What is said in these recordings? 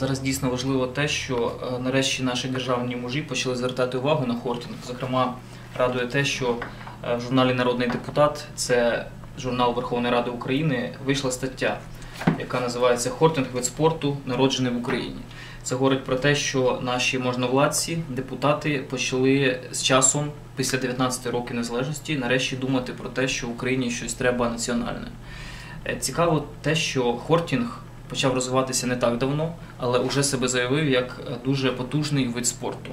Зараз дійсно важливо те, що е, нарешті наші державні мужі почали звертати увагу на хортинг. Зокрема, радує те, що е, в журналі Народний депутат, це журнал Верховної Ради України, вийшла стаття, яка називається Хортинг вид спорту, народжений в Україні. Це говорить про те, що наші можновладці, депутати почали з часом, після 19 років незалежності, нарешті думати про те, що в Україні щось треба національне. Е, Цікаво те, що хортінг почав розвиватися не так давно, але вже себе заявив як е, дуже потужний вид спорту.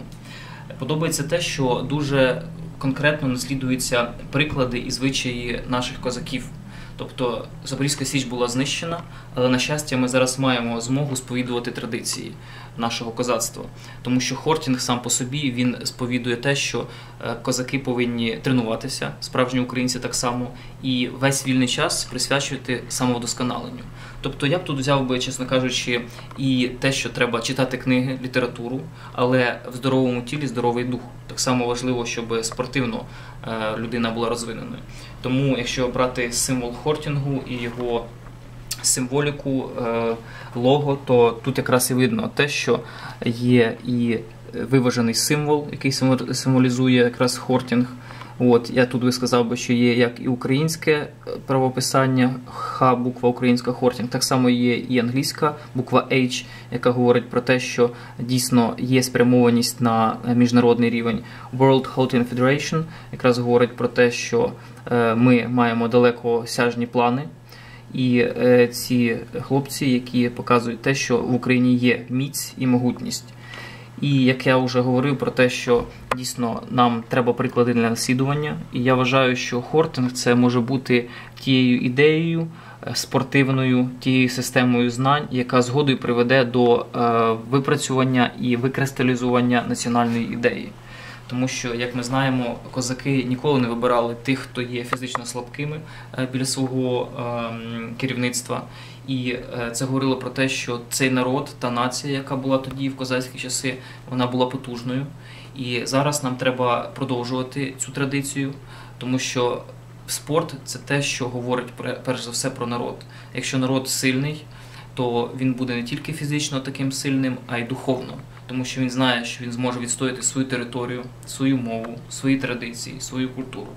Подобається те, що дуже конкретно наслідуються приклади і звичаї наших козаків. Тобто Запорізька Січ була знищена, але на щастя, ми зараз маємо змогу сповідувати традиції нашого козацтва. Тому що Хортінг сам по собі він сповідує те, що е, козаки повинні тренуватися, справжні українці так само, і весь вільний час присвячувати самовдосконаленню. Тобто я б тут взяв би, чесно кажучи, і те, що треба читати книги, літературу, але в здоровому тілі здоровий дух. Так само важливо, щоб спортивно е, людина була розвиненою. Тому, якщо брати символ хортінгу і його символіку е, лого, то тут якраз і видно те, що є і виважений символ, який символізує якраз хортінг. От я тут би сказав би, що є як і українське е, правописання, Х, буква українська хортінг, так само є і англійська буква H, яка говорить про те, що дійсно є спрямованість на е, міжнародний рівень. World Halting Federation якраз говорить про те, що е, ми маємо далекосяжні плани. І ці хлопці, які показують те, що в Україні є міць і могутність. І як я вже говорив про те, що дійсно нам треба приклади для наслідування, і я вважаю, що хортинг це може бути тією ідеєю е, спортивною, тією системою знань, яка згодою приведе до е, випрацювання і викристалізування національної ідеї. Тому що, як ми знаємо, козаки ніколи не вибирали тих, хто є фізично слабкими е, біля свого ем, керівництва. І е, це говорило про те, що цей народ та нація, яка була тоді в козацькі часи, вона була потужною. І зараз нам треба продовжувати цю традицію, тому що спорт це те, що говорить перш за все про народ. Якщо народ сильний, то він буде не тільки фізично таким сильним, а й духовно, тому що він знає, що він зможе відстояти свою територію, свою мову, свої традиції, свою культуру.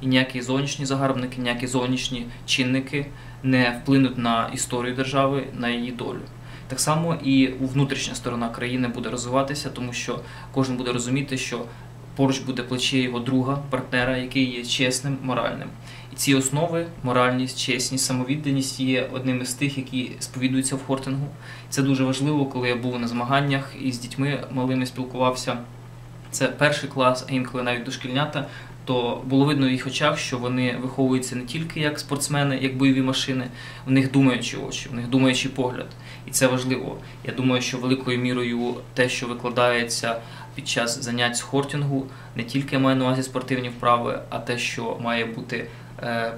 І ніякі зовнішні загарбники, ніякі зовнішні чинники не вплинуть на історію держави, на її долю. Так само і внутрішня сторона країни буде розвиватися, тому що кожен буде розуміти, що поруч буде плече його друга, партнера, який є чесним, моральним. Ці основи, моральність, чесність, самовідданість є одним із тих, які сповідуються в хортингу. Це дуже важливо, коли я був на змаганнях і з дітьми малими спілкувався. Це перший клас, а інколи навіть дошкільнята. То було видно в їх очах, що вони виховуються не тільки як спортсмени, як бойові машини, у них думаючі очі, у них думаючий погляд. І це важливо. Я думаю, що великою мірою те, що викладається під час занять з хортингу, не тільки має на увазі спортивні вправи, а те, що має бути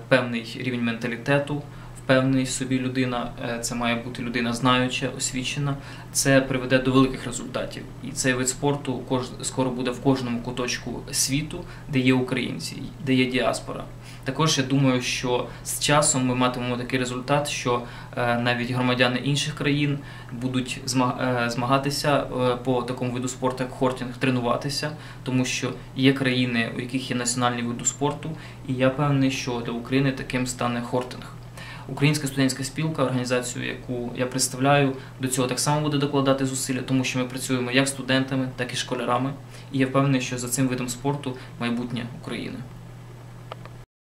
певний рівень менталітету, впевнений в собі людина, е, це має бути людина знаюча, освічена. Це приведе до великих результатів. І цей вид спорту кож- скоро буде в кожному куточку світу, де є українці, де є діаспора. Також я думаю, що з часом ми матимемо такий результат, що е, навіть громадяни інших країн будуть е, змагатися по такому виду спорту, як хортінг, тренуватися, тому що є країни, у яких є національні види спорту, і я певний, що для України таким стане хортинг. Українська студентська спілка, організацію, яку я представляю, до цього так само буде докладати зусилля, тому що ми працюємо як студентами, так і школярами. І я впевнений, що за цим видом спорту майбутнє України.